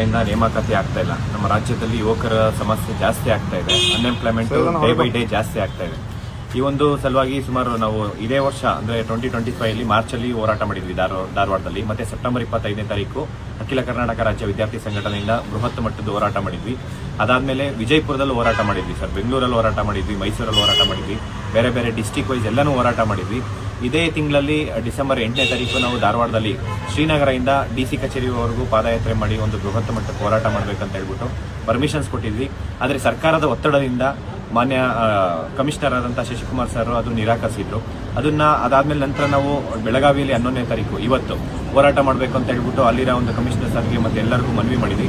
ಇಂದ ನೇಮಕಾತಿ ಆಗ್ತಾ ಇಲ್ಲ. ನಮ್ಮ ರಾಜ್ಯದಲ್ಲಿ ಯುವಕರ ಸಮಸ್ಯೆ ಜಾಸ್ತಿ ಆಗ್ತಾ ಇದೆ. ಅನ್ಎಂಪ್ಲಾಯ್ಮೆಂಟ್ ಡೇ ಬೈ ಡೇ ಜಾಸ್ತಿ ಆಗ್ತಾ ಇದೆ. ಈ ಒಂದು ಸಲುವಾಗಿ ಸುಮಾರು ನಾವು ಇದೇ ವರ್ಷ, ಅಂದ್ರೆ ಟ್ವೆಂಟಿ ಟ್ವೆಂಟಿ ಮಾರ್ಚ್ ಅಲ್ಲಿ ಹೋರಾಟ ಮಾಡಿದ್ವಿ ಧಾರವಾಡ ಧಾರವಾಡದಲ್ಲಿ. ಮತ್ತೆ ಸೆಪ್ಟೆಂಬರ್ ಇಪ್ಪತ್ತೈದನೇ ತಾರೀಕು ಅಖಿಲ ಕರ್ನಾಟಕ ರಾಜ್ಯ ವಿದ್ಯಾರ್ಥಿ ಸಂಘಟನೆಯಿಂದ ಬೃಹತ್ ಮಟ್ಟದ ಹೋರಾಟ ಮಾಡಿದ್ವಿ. ಅದಾದ್ಮೇಲೆ ವಿಜಯಪುರದಲ್ಲಿ ಹೋರಾಟ ಮಾಡಿದ್ವಿ ಸರ್. ಬೆಂಗಳೂರಲ್ಲಿ ಹೋರಾಟ ಮಾಡಿದ್ವಿ, ಮೈಸೂರಲ್ಲಿ ಹೋರಾಟ ಮಾಡಿದ್ವಿ. ಬೇರೆ ಬೇರೆ ಡಿಸ್ಟಿಕ್ ವೈಸ್ ಎಲ್ಲನೂ ಹೋರಾಟ ಮಾಡಿದ್ವಿ. ಇದೇ ತಿಂಗಳಲ್ಲಿ ಡಿಸೆಂಬರ್ ಎಂಟನೇ ತಾರೀಕು ನಾವು ಧಾರವಾಡದಲ್ಲಿ ಶ್ರೀನಗರದಿಂದ ಡಿ ಸಿ ಕಚೇರಿವರೆಗೂ ಪಾದಯಾತ್ರೆ ಮಾಡಿ ಒಂದು ಬೃಹತ್ ಮಟ್ಟಕ್ಕೆ ಹೋರಾಟ ಮಾಡಬೇಕಂತ ಹೇಳ್ಬಿಟ್ಟು ಪರ್ಮಿಷನ್ಸ್ ಕೊಟ್ಟಿದ್ವಿ. ಆದರೆ ಸರ್ಕಾರದ ಒತ್ತಡದಿಂದ ಮಾನ್ಯ ಕಮಿಷನರ್ ಆದಂಥ ಶಶಿಕುಮಾರ್ ಸರ್ ಅದು ನಿರಾಕರಿಸಿದ್ರು. ಅದನ್ನ ಅದಾದಮೇಲೆ ನಂತರ ನಾವು ಬೆಳಗಾವಿಯಲ್ಲಿ ಹನ್ನೊಂದನೇ ತಾರೀಕು, ಇವತ್ತು ಹೋರಾಟ ಮಾಡಬೇಕು ಅಂತ ಹೇಳ್ಬಿಟ್ಟು ಅಲ್ಲಿರೋ ಒಂದು ಕಮಿಷನರ್ ಸರ್ಗೆ ಮತ್ತೆ ಎಲ್ಲರಿಗೂ ಮನವಿ ಮಾಡಿದ್ವಿ.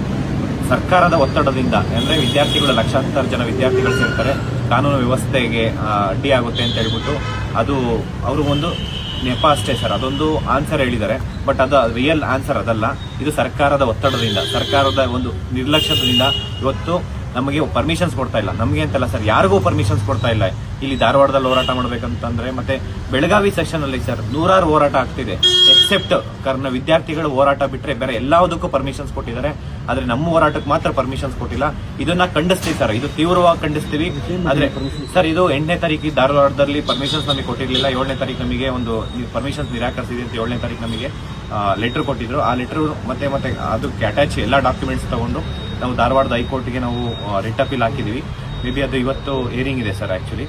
ಸರ್ಕಾರದ ಒತ್ತಡದಿಂದ, ಅಂದರೆ ವಿದ್ಯಾರ್ಥಿಗಳು, ಲಕ್ಷಾಂತರ ಜನ ವಿದ್ಯಾರ್ಥಿಗಳು ಸೇರ್ತಾರೆ, ಕಾನೂನು ವ್ಯವಸ್ಥೆಗೆ ಅಡ್ಡಿ ಆಗುತ್ತೆ ಅಂತ ಹೇಳ್ಬಿಟ್ಟು ಅದು ಅವರು ಒಂದು ನೆಪ ಅಷ್ಟೇ ಸರ್. ಅದೊಂದು ಆನ್ಸರ್ ಹೇಳಿದ್ದಾರೆ. ಬಟ್ ಅದು ರಿಯಲ್ ಆನ್ಸರ್ ಅದಲ್ಲ. ಇದು ಸರ್ಕಾರದ ಒತ್ತಡದಿಂದ, ಸರ್ಕಾರದ ಒಂದು ನಿರ್ಲಕ್ಷ್ಯದಿಂದ ಇವತ್ತು ನಮಗೆ ಪರ್ಮಿಷನ್ಸ್ ಕೊಡ್ತಾ ಇಲ್ಲ. ನಮಗೆ ಅಂತಲ್ಲ ಸರ್ ಯಾರಿಗೂ ಪರ್ಮಿಷನ್ಸ್ ಕೊಡ್ತಾ ಇಲ್ಲ. ಇಲ್ಲಿ ಧಾರವಾಡದಲ್ಲಿ ಹೋರಾಟ ಮಾಡಬೇಕಂತಂದ್ರೆ ಮತ್ತೆ ಬೆಳಗಾವಿ ಸೆಕ್ಷನ್ ಅಲ್ಲಿ ಸರ್ ನೂರಾರು ಹೋರಾಟ ಆಗ್ತಿದೆ. ಎಕ್ಸೆಪ್ಟ್ ಕರ್ನ ವಿದ್ಯಾರ್ಥಿಗಳು ಹೋರಾಟ ಬಿಟ್ಟರೆ ಬೇರೆ ಎಲ್ಲದಕ್ಕೂ ಪರ್ಮಿಷನ್ಸ್ ಕೊಟ್ಟಿದ್ದಾರೆ. ಆದರೆ ನಮ್ಮ ಹೋರಾಟಕ್ಕೆ ಮಾತ್ರ ಪರ್ಮಿಷನ್ಸ್ ಕೊಟ್ಟಿಲ್ಲ. ಇದನ್ನ ಖಂಡಿಸ್ತೀವಿ ಸರ್ ಇದು ತೀವ್ರವಾಗಿ ಖಂಡಿಸ್ತೀವಿ. ಆದರೆ ಸರ್ ಇದು ಎಂಟನೇ ತಾರೀಕು ಧಾರವಾಡದಲ್ಲಿ ಪರ್ಮಿಷನ್ಸ್ ನಮಗೆ ಕೊಟ್ಟಿರಲಿಲ್ಲ. ಏಳನೇ ತಾರೀಕು ನಮಗೆ ಒಂದು ಪರ್ಮಿಷನ್ಸ್ ನಿರಾಕರಿಸಿದೆ ಅಂತ ಏಳನೇ ತಾರೀಕು ನಮಗೆ ಲೆಟರ್ ಕೊಟ್ಟಿದ್ರು. ಆ ಲೆಟರ್ ಮತ್ತೆ ಮತ್ತೆ ಅದಕ್ಕೆ ಅಟ್ಯಾಚ್ ಎಲ್ಲ ಡಾಕ್ಯುಮೆಂಟ್ಸ್ ತಗೊಂಡು ನಾವು ಧಾರವಾಡದ ಹೈಕೋರ್ಟ್ಗೆ ನಾವು ರಿಟ್ ಅಪೀಲ್ ಹಾಕಿದ್ದೀವಿ ಮೇ ಬಿ ಅದು ಇವತ್ತು ಏರಿಂಗ್ ಇದೆ ಸರ್ ಆ್ಯಕ್ಚುಲಿ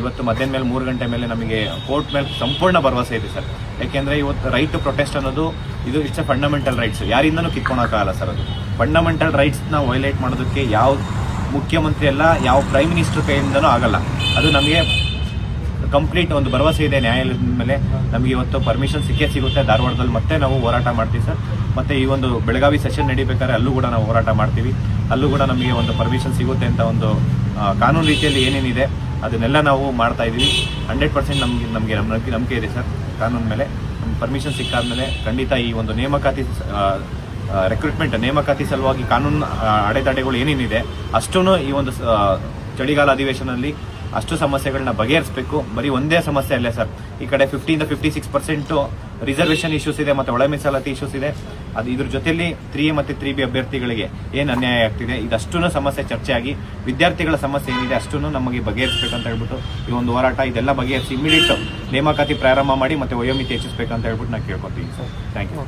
ಇವತ್ತು ಮಧ್ಯಾಹ್ನ ಮೇಲೆ ಮೂರು ಗಂಟೆ ಮೇಲೆ ನಮಗೆ ಕೋರ್ಟ್ ಮೇಲೆ ಸಂಪೂರ್ಣ ಭರವಸೆ ಇದೆ ಸರ್ ಯಾಕೆಂದರೆ ಇವತ್ತು ರೈಟ್ ಟು ಪ್ರೊಟೆಸ್ಟ್ ಅನ್ನೋದು, ಇದು ಇಷ್ಟ ಫಂಡಮೆಂಟಲ್ ರೈಟ್ಸ್ ಯಾರಿಂದನೂ ಕಿತ್ಕೊಳಕ್ಕಾಗಲ್ಲ ಸರ್ ಅದು. ಫಂಡಮೆಂಟಲ್ ರೈಟ್ಸ್ನ ವೈಲೇಟ್ ಮಾಡೋದಕ್ಕೆ ಯಾವ ಮುಖ್ಯಮಂತ್ರಿ ಅಲ್ಲ, ಯಾವ ಪ್ರೈಮ್ ಮಿನಿಸ್ಟರ್ ಕೈಯಿಂದನೂ ಆಗಲ್ಲ. ಅದು ನಮಗೆ ಕಂಪ್ಲೀಟ್ ಒಂದು ಭರವಸೆ ಇದೆ. ನ್ಯಾಯಾಲಯದ ಮೇಲೆ ನಮಗೆ ಇವತ್ತು ಪರ್ಮಿಷನ್ ಸಿಕ್ಕೇ ಸಿಗುತ್ತೆ. ಧಾರವಾಡದಲ್ಲಿ ಮತ್ತೆ ನಾವು ಹೋರಾಟ ಮಾಡ್ತೀವಿ ಸರ್ ಮತ್ತೆ ಈ ಒಂದು ಬೆಳಗಾವಿ ಸೆಷನ್ ನಡೀಬೇಕಾದ್ರೆ ಅಲ್ಲೂ ಕೂಡ ನಾವು ಹೋರಾಟ ಮಾಡ್ತೀವಿ. ಅಲ್ಲೂ ಕೂಡ ನಮಗೆ ಒಂದು ಪರ್ಮಿಷನ್ ಸಿಗುತ್ತೆ ಅಂತ ಒಂದು ಕಾನೂನು ರೀತಿಯಲ್ಲಿ ಏನೇನಿದೆ, ಅದನ್ನೆಲ್ಲ ನಾವು ಮಾಡ್ತಾ ಇದ್ದೀವಿ. ಹಂಡ್ರೆಡ್ ಪರ್ಸೆಂಟ್ ನಮಗೆ ನಮಗೆ ನಂಬಿಕೆ ನಂಬಿಕೆ ಇದೆ ಸರ್, ಕಾನೂನು ಮೇಲೆ. ಪರ್ಮಿಷನ್ ಸಿಕ್ಕಾದ್ಮೇಲೆ ಖಂಡಿತ ಈ ಒಂದು ನೇಮಕಾತಿ ರೆಕ್ರೂಟ್ಮೆಂಟ್ ನೇಮಕಾತಿ ಸಲುವಾಗಿ ಕಾನೂನು ಅಡೆತಡೆಗಳು ಏನೇನಿದೆ ಅಷ್ಟೂ ಈ ಒಂದು ಚಳಿಗಾಲ ಅಧಿವೇಶನದಲ್ಲಿ ಅಷ್ಟು ಸಮಸ್ಯೆಗಳನ್ನ ಬಗೆಹರಿಸಬೇಕು. ಬರೀ ಒಂದೇ ಸಮಸ್ಯೆ ಅಲ್ಲೇ ಸರ್. ಈ ಕಡೆ ಫಿಫ್ಟಿಯಿಂದ fifty six percent reservation issues ಇದೆ, ಮತ್ತೆ ಒಳ ಮೀಸಲಾತಿ ಇಶ್ಯೂಸ್ ಇದೆ. ಅದು ಇದ್ರ ಜೊತೆಯಲ್ಲಿ ತ್ರೀ ಮತ್ತೆ ತ್ರೀ ಬಿ ಅಭ್ಯರ್ಥಿಗಳಿಗೆ ಏನು ಅನ್ಯಾಯ ಆಗ್ತಿದೆ? ಇದಷ್ಟೂ ಸಮಸ್ಯೆ ಚರ್ಚೆಯಾಗಿ, ವಿದ್ಯಾರ್ಥಿಗಳ ಸಮಸ್ಯೆ ಏನಿದೆ ಅಷ್ಟೂ ನಮಗೆ ಬಗೆಹರಿಸಬೇಕಂತ ಹೇಳ್ಬಿಟ್ಟು ಈ ಒಂದು ಹೋರಾಟ ಇದೆಲ್ಲ ಬಗೆಹರಿಸಿ ಇಮಿಡಿಯೇಟ್ ನೇಮಕಾತಿ ಪ್ರಾರಂಭ ಮಾಡಿ ಮತ್ತೆ ವಯೋಮಿತಿ ಹೆಚ್ಚಿಸಬೇಕಂತ ಹೇಳ್ಬಿಟ್ಟು ನಾನು ಕೇಳ್ಕೊತೀನಿ ಸರ್. Thank you